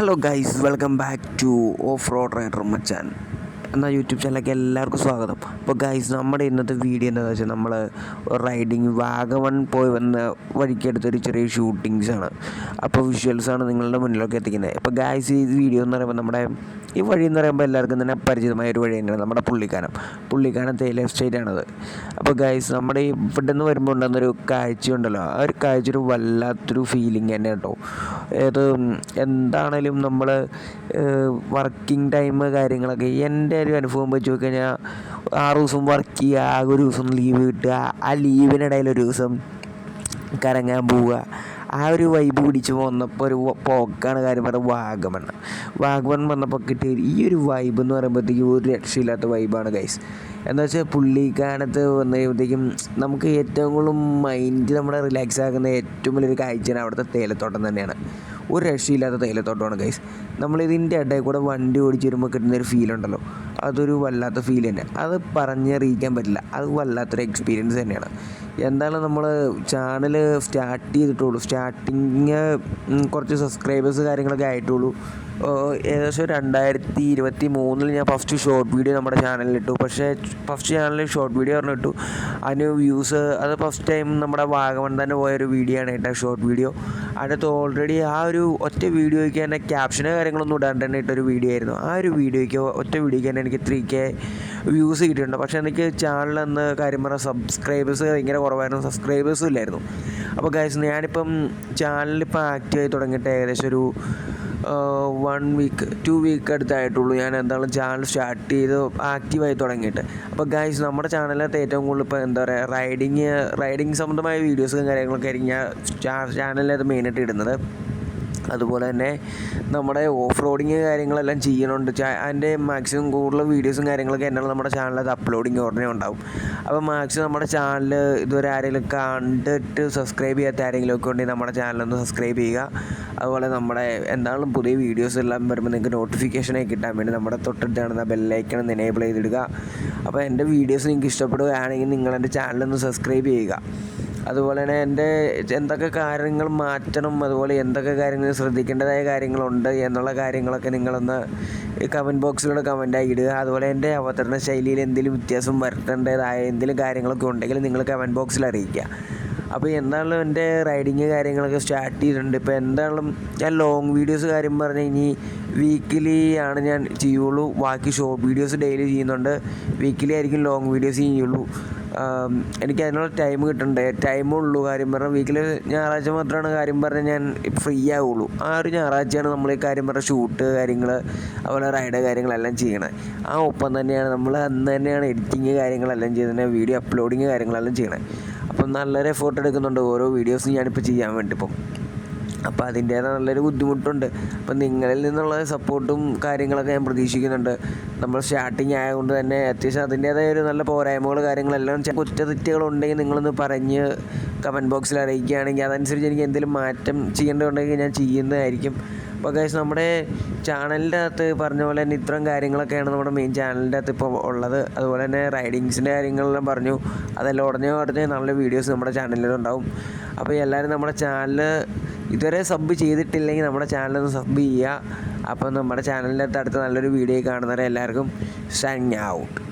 Hello guys welcome back to off road rider മച്ചാൻ എന്ന YouTube ചാനലിലേക്ക് എല്ലാവർക്കും സ്വാഗതം. അപ്പോൾ ഗൈസ് നമ്മുടെ ഇന്നത്തെ വീഡിയോ എന്താണെന്ന് വെച്ചാൽ നമ്മൾ റൈഡിങ് വാഗവൺ പോയി വന്ന വഴിക്കെടുത്തൊരു ചെറിയ ഷൂട്ടിങ്സാണ് അപ്പോൾ വിഷ്വൽസാണ് നിങ്ങളുടെ മുന്നിലൊക്കെ എത്തിക്കുന്നത്. ഇപ്പോൾ ഗൈസ് ഈ വീഡിയോ എന്ന് പറയുമ്പോൾ നമ്മുടെ ഈ വഴി എന്ന് പറയുമ്പോൾ എല്ലാവർക്കും തന്നെ പരിചിതമായ ഒരു വഴി തന്നെയാണ് നമ്മുടെ പുള്ളിക്കാനം. പുള്ളിക്കാനം തേയില എസ്റ്റേറ്റ് ആണത്. അപ്പോൾ ഗൈസ് നമ്മുടെ ഇവിടെ നിന്ന് വരുമ്പോൾ ഉണ്ടാകുന്നൊരു കാഴ്ചയുണ്ടല്ലോ ആ ഒരു കാഴ്ച ഒരു വല്ലാത്തൊരു ഫീലിംഗ് തന്നെ കേട്ടോ. ഏത് എന്താണേലും നമ്മൾ വർക്കിംഗ് ടൈം കാര്യങ്ങളൊക്കെ എന്റെ ഒരു അനുഭവം വെച്ച് നോക്കി കഴിഞ്ഞാൽ ആറ് ദിവസം വർക്ക് ചെയ്യുക ഒരു ദിവസം ലീവ് കിട്ടുക. ആ ലീവിനിടയിൽ ഒരു ദിവസം കറങ്ങാൻ പോവുക. ആ ഒരു വൈബ് പിടിച്ച് വന്നപ്പോൾ ഒരു പോക്കാണ് കാര്യം പറഞ്ഞാൽ വാഗമൺ. വാഗമൺ വന്നപ്പോൾ കിട്ടിയ ഈ ഒരു വൈബ് എന്ന് പറയുമ്പോഴത്തേക്കും ഒരു രക്ഷയില്ലാത്ത വൈബാണ് ഗൈസ് എന്താ വെച്ചാൽ പുള്ളിക്കാനത്ത് വന്നു നമുക്ക് ഏറ്റവും കൂടുതൽ മൈൻഡ് നമ്മുടെ റിലാക്സ് ആക്കുന്ന ഏറ്റവും വലിയൊരു കാഴ്ചയാണ് അവിടുത്തെ തേയിലത്തോട്ടം തന്നെയാണ്. ഒരു രക്ഷയില്ലാത്ത തേയിലത്തോട്ടമാണ് ഗൈസ് നമ്മളിതിന്റെ ഇടയിൽ കൂടെ വണ്ടി ഓടിച്ച് വരുമ്പോൾ കിട്ടുന്ന ഒരു ഫീൽ ഉണ്ടല്ലോ. അതൊരു വല്ലാത്ത ഫീൽ തന്നെ. അത് പറഞ്ഞറിയിക്കാൻ പറ്റില്ല. അത് വല്ലാത്തൊരു എക്സ്പീരിയൻസ് തന്നെയാണ്. എന്താണ് നമ്മൾ ചാനൽ സ്റ്റാർട്ട് ചെയ്തിട്ടുള്ളൂ. സ്റ്റാർട്ടിങ് കുറച്ച് സബ്സ്ക്രൈബേഴ്സ് കാര്യങ്ങളൊക്കെ ആയിട്ടുള്ളൂ. ഏകദേശം രണ്ടായിരത്തി ഇരുപത്തി മൂന്നിൽ ഞാൻ ഫസ്റ്റ് ഷോർട്ട് വീഡിയോ നമ്മുടെ ചാനലിൽ ഇട്ടു. പക്ഷേ ഫസ്റ്റ് ചാനലിൽ ഷോർട്ട് വീഡിയോ പറഞ്ഞു ഇട്ടു അതിന് വ്യൂസ് അത് ഫസ്റ്റ് ടൈം നമ്മുടെ വാഗമൺ തന്നെ പോയൊരു വീഡിയോ ആണ് കേട്ടോ ഷോർട്ട് വീഡിയോ അടുത്ത് ഓൾറെഡി ആ ഒരു ഒറ്റ വീഡിയോയ്ക്ക് തന്നെ ക്യാപ്ഷന് കാര്യങ്ങളൊന്നും ഇടാണ്ട് തന്നെ ഇട്ടൊരു വീഡിയോ ആയിരുന്നു. ആ ഒരു വീഡിയോയ്ക്ക് ഒറ്റ വീഡിയോയ്ക്ക് തന്നെ എനിക്ക് ത്രീ കെ വ്യൂസ് കിട്ടിയിട്ടുണ്ട്. പക്ഷേ എനിക്ക് ചാനലെന്ന് കാര്യം പറഞ്ഞാൽ സബ്സ്ക്രൈബേഴ്സ് ഭയങ്കര കുറവായിരുന്നു. സബ്സ്ക്രൈബേഴ്സും ഇല്ലായിരുന്നു. അപ്പോൾ ഗൈസ് ഞാനിപ്പം ചാനലിപ്പോൾ ആക്റ്റീവായി തുടങ്ങിയിട്ട് ഏകദേശം ഒരു വൺ വീക്ക് ടു വീക്ക് അടുത്തായിട്ടുള്ളൂ. ഞാൻ എന്തായാലും ചാനൽ സ്റ്റാർട്ട് ചെയ്ത് ആക്റ്റീവായി തുടങ്ങിയിട്ട്. അപ്പോൾ ഗൈസ് നമ്മുടെ ചാനലിനകത്ത് ഏറ്റവും കൂടുതൽ ഇപ്പോൾ എന്താ പറയുക റൈഡിങ് റൈഡിങ് സംബന്ധമായ വീഡിയോസും കാര്യങ്ങളൊക്കെ ആയിരിക്കും ഞാൻ ചാനലിനകത്ത് മെയിനായിട്ട് ഇടുന്നത്. അതുപോലെ തന്നെ നമ്മുടെ ഓഫ് റോഡിങ് കാര്യങ്ങളെല്ലാം ചെയ്യണുണ്ട്. അതിന്റെ മാക്സിമം കൂടുതൽ വീഡിയോസും കാര്യങ്ങളൊക്കെ എന്നാണ് നമ്മുടെ ചാനലിൽ അത് അപ്ലോഡിങ് ഉടനെ ഉണ്ടാവും. അപ്പോൾ മാക്സിമം നമ്മുടെ ചാനൽ ഇതുവരെ ആരെങ്കിലും കണ്ടിട്ട് സബ്സ്ക്രൈബ് ചെയ്യാത്ത ആരെങ്കിലും ഒക്കെ ഉണ്ടെങ്കിൽ നമ്മുടെ ചാനലൊന്ന് സബ്സ്ക്രൈബ് ചെയ്യുക. അതുപോലെ നമ്മുടെ എന്തായാലും പുതിയ വീഡിയോസ് എല്ലാം വരുമ്പോൾ നിങ്ങൾക്ക് നോട്ടിഫിക്കേഷനായി കിട്ടാൻ വേണ്ടി നമ്മുടെ തൊട്ടടുത്ത് കാണുന്ന ബെല്ലൈക്കൺ ഒന്ന് എനേബിൾ ചെയ്തിടുക. അപ്പോൾ എന്റെ വീഡിയോസ് നിങ്ങൾക്ക് ഇഷ്ടപ്പെടുകയാണെങ്കിൽ നിങ്ങൾ എന്റെ ചാനലൊന്ന് സബ്സ്ക്രൈബ് ചെയ്യുക. അതുപോലെ തന്നെ എന്റെ എന്തൊക്കെ കാര്യങ്ങൾ മാറ്റണം അതുപോലെ എന്തൊക്കെ കാര്യങ്ങൾ ശ്രദ്ധിക്കേണ്ടതായ കാര്യങ്ങളുണ്ട് എന്നുള്ള കാര്യങ്ങളൊക്കെ നിങ്ങളൊന്ന് കമന്റ് ബോക്സിലൂടെ കമന്റായി ഇടുക. അതുപോലെ എന്റെ അവതരണ ശൈലിയിൽ എന്തെങ്കിലും വ്യത്യാസം വരുത്തേണ്ടതായ എന്തെങ്കിലും കാര്യങ്ങളൊക്കെ ഉണ്ടെങ്കിൽ നിങ്ങൾ കമന്റ് ബോക്സിൽ അറിയിക്കുക. അപ്പോൾ എന്നാലും എന്റെ റൈഡിങ് കാര്യങ്ങളൊക്കെ സ്റ്റാർട്ട് ചെയ്തിട്ടുണ്ട്. ഇപ്പോൾ എന്തായാലും ഞാൻ ലോങ് വീഡിയോസ് കാര്യം പറഞ്ഞു കഴിഞ്ഞാൽ വീക്കിലി ആണ് ഞാൻ ചെയ്യുള്ളൂ. ബാക്കി ഷോർട്ട് വീഡിയോസ് ഡെയിലി ചെയ്യുന്നുണ്ട്. വീക്കിലി ആയിരിക്കും ലോങ് വീഡിയോസ് ചെയ്യുള്ളൂ. എനിക്ക് അതിനുള്ള ടൈം കിട്ടണ്ടേ? ടൈമുള്ളൂ കാര്യം പറഞ്ഞാൽ വീക്കിൽ ഞായറാഴ്ച മാത്രമാണ് കാര്യം പറഞ്ഞാൽ ഞാൻ ഫ്രീ ആവുള്ളൂ. ആ ഒരു ഞായറാഴ്ചയാണ് നമ്മൾ ഈ കാര്യം പറഞ്ഞ ഷൂട്ട് കാര്യങ്ങൾ അതുപോലെ റൈഡ് കാര്യങ്ങളെല്ലാം ചെയ്യണത് ആ ഒപ്പം തന്നെയാണ് നമ്മൾ അന്ന് തന്നെയാണ് എഡിറ്റിങ് കാര്യങ്ങളെല്ലാം ചെയ്യുന്നത് വീഡിയോ അപ്ലോഡിങ് കാര്യങ്ങളെല്ലാം ചെയ്യണത് അപ്പം നല്ലൊരു എഫേർട്ട് എടുക്കുന്നുണ്ട്. ഓരോ വീഡിയോസും ഞാനിപ്പോൾ ചെയ്യാൻ വേണ്ടി ഇപ്പം അപ്പോൾ അതിന്റേതായ നല്ലൊരു ബുദ്ധിമുട്ടുണ്ട്. അപ്പം നിങ്ങളിൽ നിന്നുള്ള സപ്പോർട്ടും കാര്യങ്ങളൊക്കെ ഞാൻ പ്രതീക്ഷിക്കുന്നുണ്ട്. നമ്മൾ സ്റ്റാർട്ടിങ് ആയതുകൊണ്ട് തന്നെ അത്യാവശ്യം അതിന്റേതായ ഒരു നല്ല പോരായ്മകൾ കാര്യങ്ങളെല്ലാം കുറ്റതെറ്റുകളുണ്ടെങ്കിൽ നിങ്ങളൊന്ന് പറഞ്ഞ് കമന്റ് ബോക്സിൽ അറിയിക്കുകയാണെങ്കിൽ അതനുസരിച്ച് എനിക്ക് എന്തെങ്കിലും മാറ്റം ചെയ്യേണ്ടതുണ്ടെങ്കിൽ ഞാൻ ചെയ്യുന്നതായിരിക്കും. അപ്പോൾ ഗൈസ് നമ്മുടെ ചാനലിന്റെ അകത്ത് പറഞ്ഞ പോലെ തന്നെ ഇത്തരം കാര്യങ്ങളൊക്കെയാണ് നമ്മുടെ മെയിൻ ചാനലിന്റെ അകത്ത് ഇപ്പോൾ ഉള്ളത്. അതുപോലെ തന്നെ റൈഡിങ്സിന്റെ കാര്യങ്ങളെല്ലാം പറഞ്ഞു. അതെല്ലാം ഉടനെ ഉടനെ നല്ല വീഡിയോസ് നമ്മുടെ ചാനലിലുണ്ടാവും അപ്പോൾ എല്ലാവരും നമ്മുടെ ചാനൽ ഇതുവരെ സബ് ചെയ്തിട്ടില്ലെങ്കിൽ നമ്മുടെ ചാനലൊന്ന് സബ് ചെയ്യുക. അപ്പോൾ നമ്മുടെ ചാനലിന്റെ അടുത്ത് നല്ലൊരു വീഡിയോ കാണുന്നവരെ എല്ലാവർക്കും സൈൻ ഔട്ട്